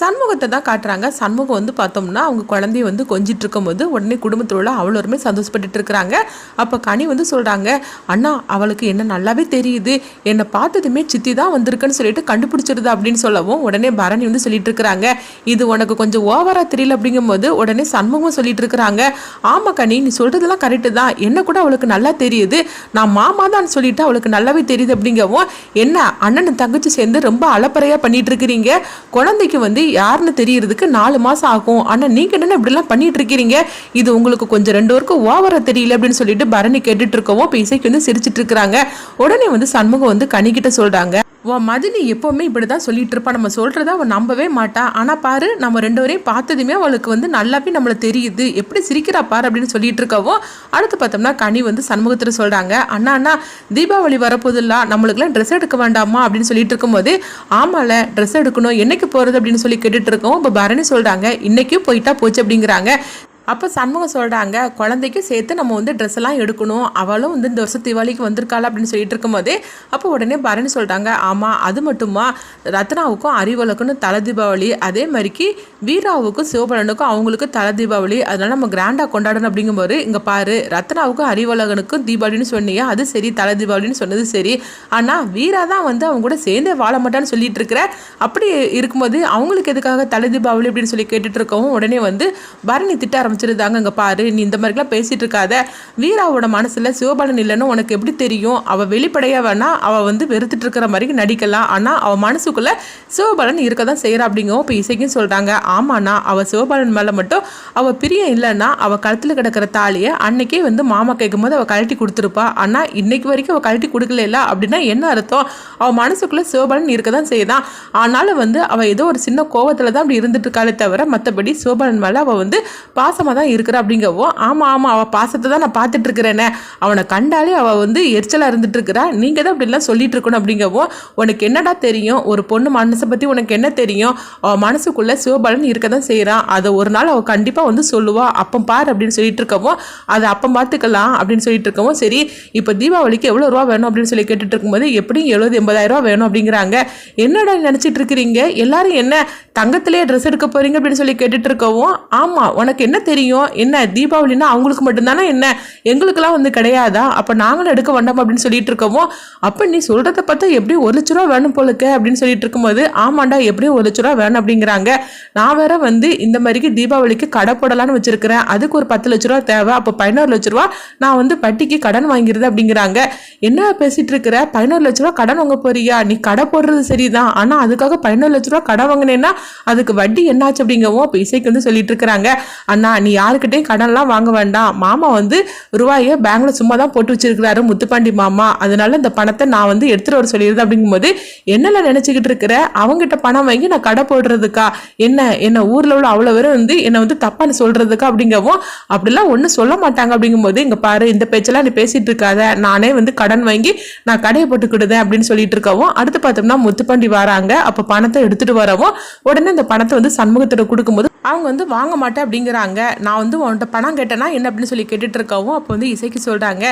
சண்முகத்தை தான் காட்டுறாங்க. சண்முகம் வந்து பார்த்தோம்னா அவங்க குழந்தைய வந்து கொஞ்சிட்டு இருக்கும்போது உடனே குடும்பத்தில் உள்ள அவ்வளோருமே சந்தோஷப்பட்டுட்டு இருக்கிறாங்க. அப்போ கனி வந்து சொல்கிறாங்க அண்ணா அவளுக்கு என்ன நல்லாவே தெரியுது. என்னை பார்த்ததுமே சித்தி தான் வந்திருக்குன்னு சொல்லிட்டு கண்டுபிடிச்சிருது அப்படின்னு சொல்லவும் உடனே பரணி வந்து சொல்லிட்டு இருக்கிறாங்க. இது உனக்கு கொஞ்சம் ஓவராக தெரியல அப்படிங்கும்போது உடனே சண்முகம் சொல்லிட்டு இருக்கிறாங்க. ஆமா கனி நீ சொல்றதெல்லாம் கரெக்டு தான். என்ன கூட அவளுக்கு நல்லா தெரியுது. நான் மாமா தான் சொல்லிட்டு அவளுக்கு நல்லாவே தெரியுது அப்படிங்கவும் என்ன அண்ணன் தங்கச்சி சேர்ந்து ரொம்ப அலப்பறையாக பண்ணிட்டு இருக்கிறீங்க. குழந்தைக்கு வந்து யாருன்னு தெரியறதுக்கு நாலு மாசம் ஆகும். ஆனா நீங்க என்ன இப்படிலாம் பண்ணிட்டு இருக்கிறீங்க இது உங்களுக்கு கொஞ்சம் ரெண்டு வரைக்கும் ஓவராக தெரியல அப்படின்னு சொல்லிட்டு பரணி கேட்டுட்டு இருக்கவும் இப்போ இசைக்கு வந்து சிரிச்சிட்டு இருக்கிறாங்க. உடனே வந்து சண்முகம் வந்து கனிக்கிட்ட சொல்றாங்க. உன் மதினி எப்போவுமே இப்படி தான் சொல்லிட்டு இருப்பா. நம்ம சொல்கிறத அவன் நம்பவே மாட்டா. ஆனால் பாரு நம்ம ரெண்டு வரையும் பார்த்ததுமே அவளுக்கு வந்து நல்லாவே நம்மளை தெரியுது. எப்படி சிரிக்கிறா பாரு அப்படின்னு சொல்லிட்டு இருக்கவோ அடுத்து பார்த்தோம்னா கனி வந்து சண்முகத்தில் சொல்கிறாங்க அண்ணா அண்ணா தீபாவளி வரப்போதில்லா நம்மளுக்குலாம் ட்ரெஸ் எடுக்க வேண்டாமா? அப்படின்னு சொல்லிட்டு இருக்கும்போது ஆமால ட்ரெஸ் எடுக்கணும். என்னைக்கு போகிறது அப்படின்னு சொல்லி கேட்டுட்டு இருக்கோம் இப்போ பரணி சொல்கிறாங்க இன்னைக்கும் போயிட்டா போச்சு அப்படிங்கிறாங்க. அப்போ சண்முகம் சொல்கிறாங்க குழந்தைக்கு சேர்த்து நம்ம வந்து ட்ரெஸ் எல்லாம் எடுக்கணும். அவளும் வந்து இந்த வருஷம் தீபாவளிக்கு வந்திருக்காள் அப்படின்னு சொல்லிட்டு இருக்கும்போதே அப்போ உடனே பரணி சொல்கிறாங்க ஆமாம் அது மட்டுமா? ரத்னாவுக்கும் அறிவலுக்குன்னு தலை தீபாவளி அதே மாதிரிக்கு வீராவுக்கும் சிவபலனுக்கும் அவங்களுக்கும் தலை தீபாவளி அதனால் நம்ம கிராண்டாக கொண்டாடணும் அப்படிங்கும்போது இங்கே பாரு ரத்னாவுக்கும் அறிவலகனுக்கும் தீபாவளின்னு சொன்னீங்க அது சரி தலை தீபாவளின்னு சொன்னது சரி. ஆனால் வீரா தான் வந்து அவங்க கூட சேர்ந்தே வாழ மாட்டான்னு சொல்லிட்டு இருக்கிற அப்படி இருக்கும்போது அவங்களுக்கு எதுக்காக தலை தீபாவளி அப்படின்னு சொல்லி கேட்டுட்டு இருக்கவும் உடனே வந்து பரணி திட்ட ஆரம்பிச்சிருந்தாங்க இங்கே பாரு நீ இந்த மாதிரிலாம் பேசிகிட்டு இருக்காத. வீராவோட மனசில் சிவபாலன் இல்லைன்னு உனக்கு எப்படி தெரியும்? அவள் வெளிப்படையாக வேணா அவள் வந்து வெறுத்துட்டு இருக்கிற மாதிரி நடிக்கலாம். ஆனால் அவள் மனசுக்குள்ளே சிவபாலன் இருக்க தான் செய்கிறா அப்படிங்கவும் இப்போ இசைக்கும் சொல்கிறாங்க ஆமாண்ணா அவள் சிவபாலன் மேலே மட்டும் அவள் பிரியம் இல்லைன்னா அவள் கழுத்தில் கிடக்கிற தாலியை அன்னைக்கே வந்து மாமா கேட்கும்போது அவள் கழட்டி கொடுத்துருப்பா. ஆனால் இன்னைக்கு வரைக்கும் அவள் கழட்டி கொடுக்கல அப்படின்னா என்ன அர்த்தம்? அவள் மனசுக்குள்ளே சிவபாலன் இருக்க தான் செய்தான். ஆனாலும் வந்து அவள் ஏதோ ஒரு சின்ன கோவத்தில் தான் அப்படி இருந்துட்டு இருக்காளே தவிர மற்றபடி சிவபாலன் மேலே அவள் வந்து பாசம் தான் இருக்கிறா அப்படிங்கவோ ஆமா ஆமா அவள் பாசத்தை தான் நான் பார்த்துட்டு இருக்கிறேனே அவனை கண்டாலே அவள் வந்து எரிச்சலா இருந்துட்டு இருக்கிறா நீங்க தான் அப்படிலாம் சொல்லிட்டு இருக்கணும் அப்படிங்கவோ உனக்கு என்னடா தெரியும்? ஒரு பொண்ணு மனசை பற்றி உனக்கு என்ன தெரியும்? அவள் மனசுக்குள்ளே சிவபாலன் இருக்க தான் செய்கிறான் அதை ஒரு நாள் அவள் கண்டிப்பாக வந்து சொல்லுவாள் அப்பம் பார் அப்படின்னு சொல்லிட்டு இருக்கவும் அதை அப்பம் பார்த்துக்கலாம் அப்படின்னு சொல்லிட்டு இருக்கவும் சரி இப்போ தீபாவளிக்கு எவ்வளோ ரூபா வேணும் அப்படின்னு சொல்லி கேட்டுட்டு இருக்கும்போது எப்படியும் எழுபது எண்பதாயிரம் ரூபா வேணும் அப்படிங்கிறாங்க. என்னடா நினச்சிட்டு இருக்கிறீங்க எல்லாரும் என்ன தங்கத்திலேயே ட்ரெஸ் எடுக்க போகிறீங்க அப்படின்னு சொல்லி கேட்டுட்டு இருக்கவும் ஆமா உனக்கு என்ன தெரியும்? என்ன தீபாவளின்னா அவங்களுக்கு மட்டும்தானே என்ன? எங்களுக்கெல்லாம் வந்து கிடையாதா? அப்போ நாங்களும் எடுக்க வேண்டாம் அப்படின்னு சொல்லிட்டு இருக்கோமோ? அப்போ நீ சொல்கிறத பார்த்தா எப்படியும் ஒரு லட்ச ரூபா வேணும் போலுக்க அப்படின்னு சொல்லிட்டு இருக்கும்போது ஆமாண்டா எப்படியும் ஒரு லட்ச ரூபா வேணும் அப்படிங்கிறாங்க. நான் வேற வந்து இந்த மாதிரிக்கு தீபாவளிக்கு கடை போடலான்னு வச்சிருக்கிறேன். அதுக்கு ஒரு பத்து லட்ச ரூபா தேவை. அப்போ பதினோரு லட்ச ரூபா நான் வந்து வட்டிக்கு கடன் வாங்கிடுது அப்படிங்கிறாங்க. என்ன பேசிட்டு இருக்கிற? பதினோரு லட்ச ரூபா கடன் வாங்க போறியா? நீ கடை போடுறது சரிதான். ஆனா அதுக்காக பதினோரு லட்ச ரூபா கடன் வாங்கினேன்னா அதுக்கு வட்டி என்னாச்சு? அப்படிங்கவும் இப்போ இசைக்கு வந்து சொல்லிட்டு இருக்கிறாங்க. அண்ணா நீ யாருக்கிட்டையும் கடன்லாம் வாங்க வேண்டாம். மாமா வந்து ரூபாயை பேங்க்ல சும்மா தான் போட்டு வச்சிருக்கிறாரு முத்துப்பாண்டி மாமா. அதனால இந்த பணத்தை நான் வந்து எடுத்துட்டு வர சொல்லிடுது அப்படிங்கும்போது என்னென்ன நினைச்சுக்கிட்டு இருக்கிற? அவங்ககிட்ட பணம் வாங்கி நான் கடை போடுறதுக்கா? என்ன என்ன ஊர்ல உள்ள அவ்வளோ பேரும் வந்து என்னை வந்து தப்பான்னு சொல்றதுக்கா? அப்படிங்கவும் அப்படிலாம் ஒன்றும் சொல்ல மாட்டாங்க. அப்படிங்கும்போது இங்க பாரு இந்த பேச்செல்லாம் நீ பேசிட்டு இருக்காத. நானே வந்து கடன் வாங்கி நான் கடையை போட்டுக்கிடுதேன் அப்படின்னு சொல்லிட்டு இருக்கவும் அடுத்து பார்த்தோம்னா முத்துப்பாண்டி வராங்க. அப்போ பணத்தை எடுத்துட்டு வரவும் உடனே இந்த பணத்தை வந்து சண்முகத்திட்ட கொடுக்கும்போது அவங்க வந்து வாங்க மாட்டேன் அப்படிங்கிறாங்க. நான் வந்து உன்கிட்ட பணம் கேட்டேன்னா என்ன அப்படின்னு சொல்லி கேட்டுட்டு இருக்கவும் அப்போ வந்து இசைக்கு சொல்றாங்க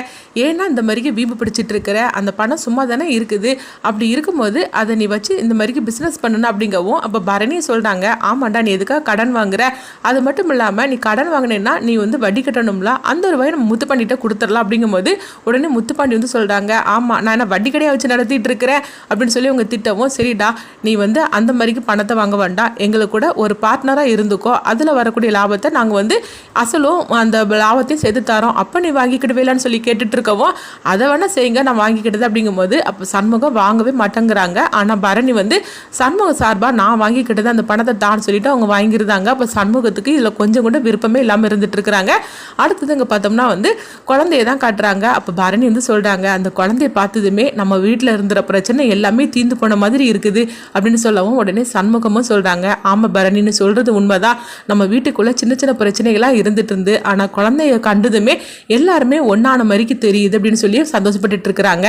ஏன்னா இந்த மாதிரிக்கு வீம்பு பிடிச்சிட்டு இருக்கிற அந்த பணம் சும்மா தானே இருக்குது. அப்படி இருக்கும்போது அதை நீ வச்சு இந்த மாதிரிக்கு பிஸ்னஸ் பண்ணணும் அப்படிங்கவும் அப்போ பரணி சொல்றாங்க ஆமாண்டா நீ எதுக்காக கடன் வாங்குற? அது மட்டும் இல்லாமல் நீ கடன் வாங்கினேன்னா நீ வந்து வட்டி கட்டணும்ல. அந்த ஒரு வகை நம்ம முத்துப்பாண்டிகிட்ட கொடுத்துடலாம் அப்படிங்கும்போது உடனே முத்துப்பாண்டி வந்து சொல்கிறாங்க ஆமாம் நான் என்ன வட்டி கடையாக வச்சு நடத்திட்டு இருக்கிறேன்? அப்படின்னு சொல்லி அவங்க திட்டவும் சரிடா நீ வந்து அந்த மாதிரிக்கு பணத்தை வாங்க வேண்டாம். எங்களுக்கு கூட ஒரு பார்ட்னராக இருந்துக்கோ. அதில் வரக்கூடிய லாபத்தை நாங்கள் வந்து அசலும் அந்த லாபத்தையும் சேர்த்து தரோம். அப்போ நீ வாங்கிக்கிடுவேலான்னு சொல்லி கேட்டுட்டு இருக்கவும் அதை வேணால் செய்யுங்க நான் வாங்கிக்கிட்டது அப்படிங்கும்போது அப்போ சண்முகம் வாங்கவே மாட்டேங்கிறாங்க. ஆனால் பரணி வந்து சண்முகம் சார்பாக நான் வாங்கிக்கிட்டது அந்த பணத்தை தான் சொல்லிட்டு அவங்க வாங்கியிருந்தாங்க. அப்போ சண்முகத்துக்கு இதில் கொஞ்சம் கூட விருப்பமே இல்லாமல் இருந்துட்டு இருக்கிறாங்க அடுத்தது இங்கே பார்த்தோம்னா வந்து குழந்தைய தான் காட்டுறாங்க. அப்போ பரணி வந்து சொல்கிறாங்க அந்த குழந்தைய பார்த்ததுமே நம்ம வீட்டில் இருந்துற பிரச்சனை எல்லாமே தீந்து போன மாதிரி இருக்குது அப்படின்னு சொல்லவும் உடனே சண்முகமும் சொல்கிறாங்க ஆமாம் பரணின்னு சொல்கிறது உண்மைதான். நம்ம வீட்டுக்குள்ளே சின்ன சின்ன பிரச்சனைகளாக இருந்துட்டு இருந்து ஆனால் குழந்தைய கண்டதுமே எல்லாருமே ஒன்றான மாதிரிக்கு தெரியுது அப்படின்னு சொல்லி சந்தோஷப்பட்டுட்டு இருக்கிறாங்க.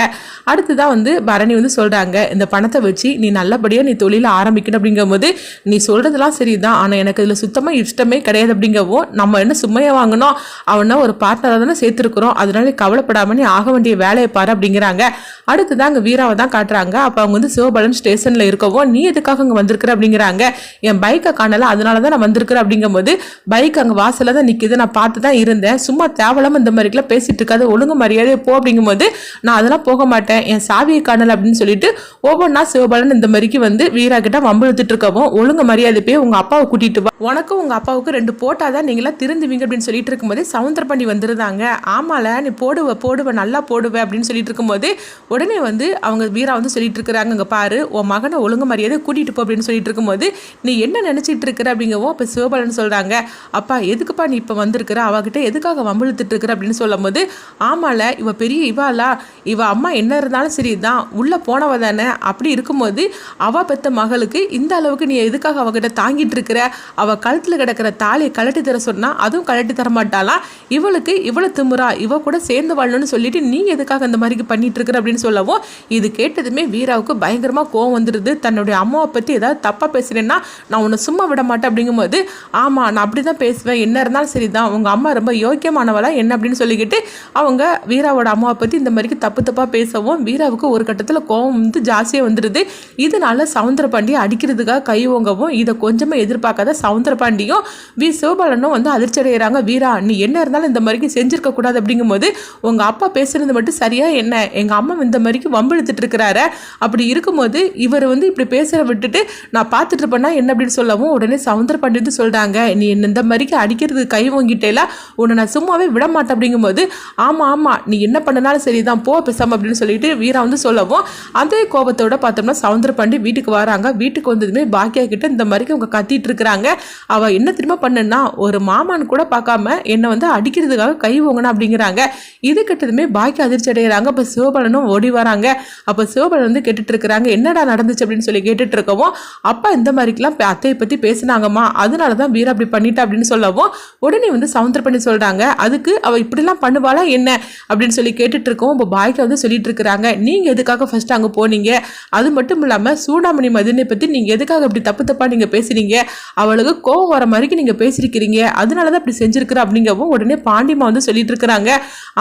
அடுத்ததான் வந்து பரணி வந்து சொல்கிறாங்க இந்த பணத்தை வச்சு நீ நல்லபடியாக நீ தொழிலை ஆரம்பிக்கணும் அப்படிங்கும்போது நீ சொல்கிறதுலாம் சரிதான் ஆனால் எனக்கு இதில் சுத்தமாக இஷ்டமே கிடையாது அப்படிங்கவும் நம்ம என்ன சும்மையை வாங்கினோம் அவனை ஒரு பார்ட்னராக தானே சேர்த்துருக்குறோம். அதனால கவலைப்படாமல் நீ ஆக வேண்டிய வேலையை பாரு அப்படிங்கிறாங்க. அடுத்து தான் அங்கே வீராவை தான் காட்டுறாங்க. அப்போ அவங்க வந்து சிவபலன் ஸ்டேஷனில் இருக்கவும் நீ எதுக்காக அங்கே வந்திருக்கிற? அப்படிங்கிறாங்க. என் பைக்கை காணல. அதனால தான் நான் வந்திருக்கிறேன். அப்படிங்கும்போது பைக் அங்கே வாசலில் தான் நிற்கிது நான் பார்த்து தான் இருந்தேன். சும்மா தேவலாம இந்த மாதிரிக்கெல்லாம் பேசிகிட்டு இருக்காது. ஒழுங்கு மரியாதையை போ. அப்படிங்கும்போது நான் அதெல்லாம் போக மாட்டேன். என் சாவியை காணல. அப்படின்னு சொல்லிட்டு ஒவ்வொன்றா சிவபலன் இந்த மாதிரிக்கு வந்து வீரா கிட்ட வம்பு இழுத்துட்டு இருக்கவும் ஒழுங்கு மரியாதை போய் உங்கள் அப்பாவை கூட்டிட்டு வா. உனக்கும் உங்கள் அப்பாவுக்கு ரெண்டு போட்டால் தான் நீங்களாம் திருந்துவீங்க அப்படின்னு சொல்லிட்டு இருக்கும்போது சவுந்தர பண்ணி வந்துருந்தாங்க. ஆமால நீ போடுவ போடுவ நல்லா போடுவ அப்படின்னு சொல்லிட்டு இருக்கும்போது உடனே வந்து அவங்க வீரா வந்து சொல்லிட்டு இருக்கிறாங்க இங்க பாரு உன் மகனை ஒழுங்கு மரியாதை கூட்டிகிட்டு போ அப்படின்னு சொல்லிட்டு இருக்கும்போது நீ என்ன நினச்சிட்டு இருக்கிற? அப்படிங்கவும் அப்ப சிவபாலன் சொல்கிறாங்க அப்பா எதுக்குப்பா நீ இப்போ வந்திருக்கிற? அவகிட்ட எதுக்காக வம்பிழுத்துட்டு இருக்கிற? அப்படின்னு சொல்லும் போது ஆமால இவ பெரிய இவாளா? இவ அம்மா என்ன இருந்தாலும் சரி தான் உள்ளே போனவ தானே? அப்படி இருக்கும்போது அவ பெத்த மகளுக்கு இந்த அளவுக்கு நீ எதுக்காக அவகிட்ட தாங்கிட்டு இருக்கிற? அவ கழுத்தில் கிடக்கிற தாலியை கழட்டி தர சொன்னால் அதுவும் கழட்டி தர மாட்டாளாம் இவளுக்கு இவ்வளோ திமுறா இவ கூட சேர்ந்து வாழணும்னு சொல்லிட்டு நீ எதுக்காக இந்த மாதிரி பண்ணிட்டு இருக்கிற அப்படின்னு சொல்லவும் இது கேட்டதுமே வீராவுக்கு பயங்கரமாக கோவம் வந்துடுது. தன்னுடைய அம்மாவை பற்றி ஏதாவது தப்பாக பேசுறேன்னா நான் உன்னை சும்மா விட மாட்டேன் அப்படிங்கும்போது ஆமாம் நான் அப்படிதான் பேசுவேன். என்ன இருந்தாலும் சரி தான் அவங்க அம்மா ரொம்ப யோக்கியமானவளா என்ன அப்படின்னு சொல்லிக்கிட்டு அவங்க வீராவோட அம்மாவை பற்றி இந்த மாதிரி தப்பு தப்பாக பேசவும் வீராவுக்கு ஒரு கட்டத்தில் கோவம் வந்து ஜாஸ்தியாக வந்துடுது. இதனால சவுந்தர பாண்டியை அடிக்கிறதுக்காக கை ஓங்கவும் இதை கொஞ்சமாக எதிர்பார்க்காத சவுந்தர பாண்டியும் வி. சிவபாலனும் வந்து அதிர்ச்சி அடைகிறாங்க வீரா நீ என்ன இருந்தாலும் இந்த மாதிரிக்கு செஞ்சிருக்க கூடாது அப்படிங்கும்போது உங்க அப்பா பேசுறது மட்டும் சரியா என்ன? எங்க அம்மா இந்த மாதிரிக்கு வம்பிழுத்துட்டு இருக்கிறாரு. அப்படி இருக்கும்போது இவர் வந்து இப்படி பேசுற விட்டுட்டு நான் பார்த்துட்டு இருப்பேன்னா என்ன அப்படின்னு சொல்லவும் உடனே சவுந்தர பாண்டி வந்து சொல்றாங்க. நீ என்ன இந்த மாதிரிக்கு அடிக்கிறது கை வாங்கிட்டேல உன்னை நான் சும்மாவே விட மாட்டேன் அப்படிங்கும்போது ஆமா ஆமா நீ என்ன பண்ணனாலும் சரிதான் போ பேசாம அப்படின்னு சொல்லிட்டு வீரா வந்து சொல்லவும் அதே கோபத்தோட பார்த்தோம்னா சவுந்தர பாண்டி வீட்டுக்கு வராங்க. வீட்டுக்கு வந்ததுமே பாக்கியா கிட்ட இந்த மாதிரிக்கு அவங்க கத்திட்டு இருக்கிறாங்க. அவள் என்ன திரும்ப பண்ணுன்னா ஒரு மாமான்னு கூட பார்க்காம என்னை வந்து அடிக்கிறதுக்காக கை ஓங்கணும் அப்படிங்கிறாங்க. இது கிட்டதுமே பாக்கி அதிர்ச்சி அடைகிறாங்க அப்போ சிவபாலனும் ஓடி வராங்க. அப்போ சிவபாலன் வந்து கேட்டுட்டு இருக்கிறாங்க என்னடா நடந்துச்சு? அப்படின்னு சொல்லி கேட்டுட்டு இருக்கவும் அப்பா இந்த மாதிரிக்கெல்லாம் அத்தையை பற்றி பேசினாங்கம்மா. அதனால தான் வீரா அப்படி பண்ணிட்டா அப்படின்னு சொல்லவும் உடனே வந்து சவுந்தர் பண்ணி சொல்கிறாங்க அதுக்கு அவள் இப்படிலாம் பண்ணுவாளா என்ன? அப்படின்னு சொல்லி கேட்டுட்டு இருக்கோம் இப்போ பாய்க்கு வந்து சொல்லிட்டு இருக்கிறாங்க நீங்கள் எதுக்காக ஃபர்ஸ்ட் அங்கே போனீங்க? அது மட்டும் இல்லாமல் சூடாமணி மதினை பற்றி நீங்கள் எதுக்காக இப்படி தப்பு தப்பாக நீங்கள் பேசுறீங்க? அவளுக்கு கோவம் வர மாதிரிக்கு நீங்கள் பேசியிருக்கிறீங்க அதனால தான் இப்படி செஞ்சுருக்குற அப்படிங்கவும் உடனே பாண்டிமா வந்து சொல்லிட்டு இருக்கிறாங்க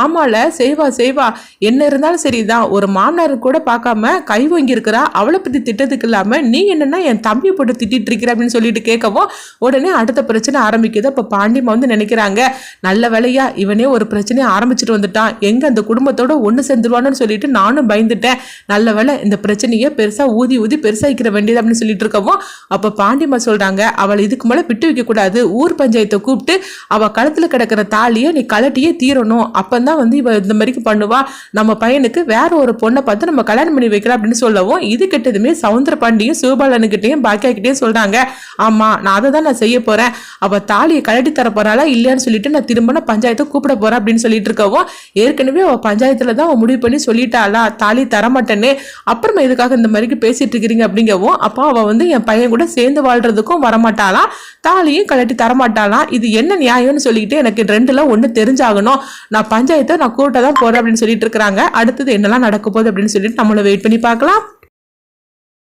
ஆமால செய்வா செய்வா என்ன இருந்தாலும் சரிதான். ஒரு மாமனார் கூட பார்க்காம கை வாங்கி இருக்கிறா அவளை பற்றி திட்டத்துக்கு இல்லாமல் நீ என்னன்னா என் தம்பி போட்டு திட்டிட்டு இருக்கிற அப்படின்னு சொல்லிட்டு கேட்கவும் உடனே அடுத்த பிரச்சனை ஆரம்பிக்குது. அப்போ பாண்டிமா வந்து நினைக்கிறாங்க நல்ல வேலையா இவனே ஒரு பிரச்சனையை ஆரம்பிச்சுட்டு வந்துட்டான். எங்கே அந்த குடும்பத்தோட ஒன்று சேர்ந்துருவான்னு சொல்லிட்டு நானும் பயந்துட்டேன். நல்ல வேலை இந்த பிரச்சனையை பெருசாக ஊதி ஊதி பெருசாக்கிற வேண்டியது அப்படின்னு சொல்லிட்டு இருக்கவும் அப்போ பாண்டிமா சொல்கிறாங்க அவளை இதுக்கு மேல விட்டு வைக்கக்கூடாது ஊர் பஞ்சாயத்தை கூப்பிட்டு அவள் களத்தில் கிடக்கிற தாலியை நீ கலட்டியே தீரணும். அப்போ தான் வந்து இவள் இந்த மாதிரிக்கு பண்ணுவா. நம்ம பையனுக்கு வேற ஒரு பொண்ணை பார்த்து நம்ம கல்யாணம் பண்ணி வைக்கலாம் அப்படின்னு சொல்லவும் இது கெட்டதுமே சவுந்தர பாண்டியும் சிவபாலனுக்கிட்டையும் பாக்கியாக்கிட்டையும் கிட்டேயும் ஆமாம் நான் அதை தான் நான் செய்ய போகிறேன் அவள் தாலியை கழட்டி தர போகிறாளா இல்லையான்னு சொல்லிட்டு நான் திரும்ப நான் பஞ்சாயத்தை கூப்பிட போகிறேன் அப்படின்னு சொல்லிட்டு இருக்கவும் ஏற்கனவே அவள் பஞ்சாயத்தில் தான் அவள் முடிவு பண்ணி சொல்லிட்டாளா? தாலி தரமாட்டேன்னு. அப்புறமா எதுக்காக இந்த மாதிரிக்கு பேசிட்டு இருக்கிறீங்க அப்படிங்கவும் அப்போ அவள் வந்து என் பையன் கூட சேர்ந்து வாழ்றதுக்கும் வரமாட்டாளாம் தாலியும் கழட்டி தரமாட்டாளாம் இது என்ன நியாயம்னு சொல்லிட்டு எனக்கு ரெண்டுல ஒண்ணு தெரிஞ்சாகணும். நான் பஞ்சாயத்தை நான் கூட்ட தான் போறேன் அப்படின்னு சொல்லிட்டு இருக்கிறாங்க. அடுத்தது என்னெல்லாம் நடக்க போகுது அப்படின்னு சொல்லிட்டு நம்மள வெயிட் பண்ணி பார்க்கலாம்.